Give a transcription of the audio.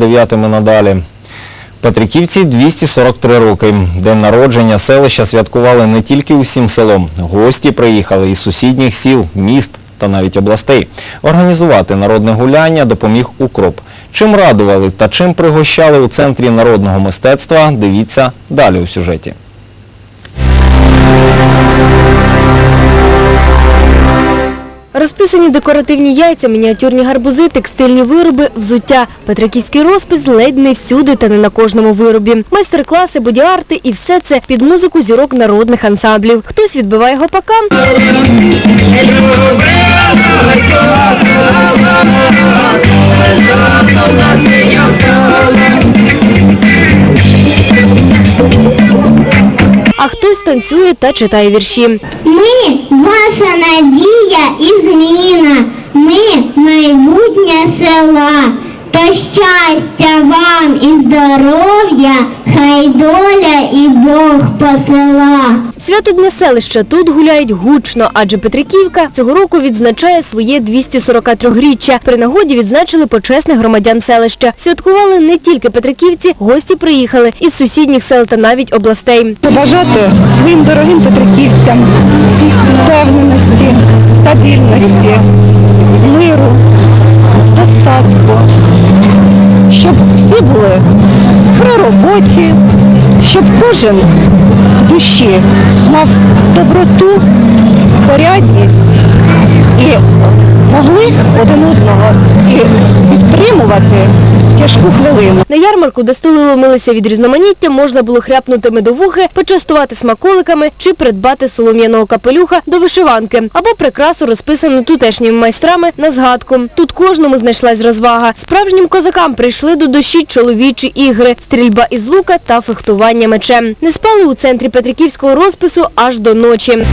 дев'ятими надалі. Петриківці 243 роки. День народження селища святкували не тільки усім селом. Гості приїхали із сусідніх сіл, міст та навіть областей. Організувати народне гуляння допоміг Укроп. Чим радували та чим пригощали у центрі народного мистецтва, дивіться далі у сюжеті. Розписані декоративні яйця, мініатюрні гарбузи, текстильні вироби, взуття. Петриківський розпис ледь не всюди та не на кожному виробі. Майстер-класи, боді-арти і все це під музику зірок народних ансамблів. Хтось відбиває гопака, хтось танцює та читає вірші. Ми ваша надія і зміна. Ми майбутнє села. То щастя вам і здоров'я, хай і Бог посила. Свято Дня селища тут гуляють гучно, адже Петриківка цього року відзначає своє 243-річчя. При нагоді відзначили почесних громадян селища. Святкували не тільки петриківці, гості приїхали із сусідніх сел та навіть областей. побажати своїм дорогим петриківцям впевненості, стабільності, миру, достатку, щоб всі були при роботі, щоб кожен в душі мав доброту, порядність і могли один одного і підтримувати тяжку хвилину. На ярмарку, де столи ломилися від різноманіття, можна було хряпнути медовухи, почастувати смаколиками чи придбати солом'яного капелюха до вишиванки або прикрасу, розписану тутешніми майстрами на згадку. Тут кожному знайшлась розвага. Справжнім козакам прийшли до душі чоловічі ігри, стрільба із лука та фехтування мечем. Не спали у центрі Петриківського розпису аж до ночі.